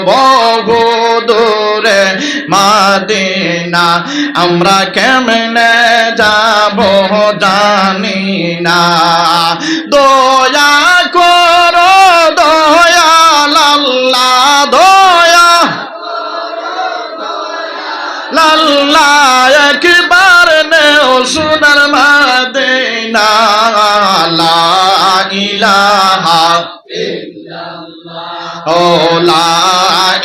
বহু দূরে মাদিনা, আমরা কেমনে যাব জানি না। দয়া কর দয়াল আল্লাহ দয়া। লাল্লা, একবার নেও সোনার মাদিনা। লা ইলাহা ও লা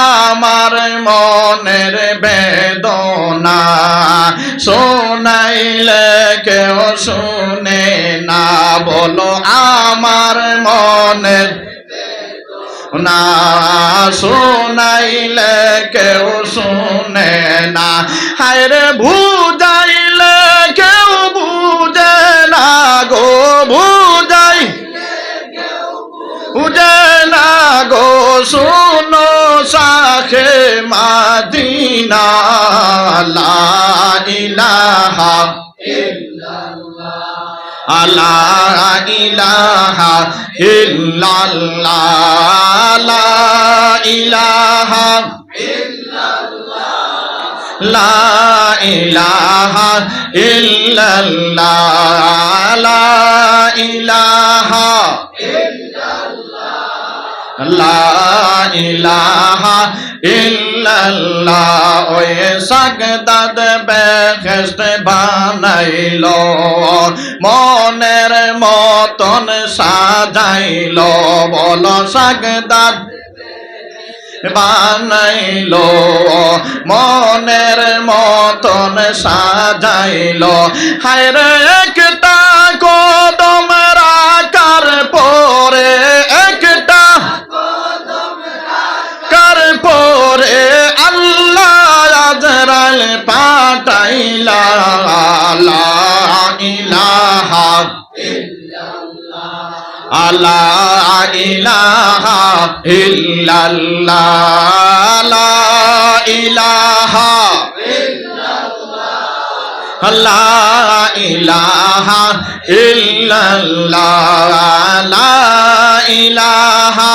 আমার মনের বেদনা। শোনাইলে কেউ শুনে না বলো আমার মনের না না গো, শুনো শাখে মাদিনা, লা ইলাহা আলা ইলাহা ইল্লাল্লাহ, লা ইলাহা লা ইলাহা ইল্লাল্লাহ বানাইল মনের মতন সাজাইল বল সাগদাদ বানাইল মনের মতন সাজাইল। হায়রে একটা আজরাল পাঠাইলা ইলাহা আলা ইলাহা ইল্লাল্লাহ ইলাহা লা ইলাহা ইল্লাল্লাহ লা ইলাহা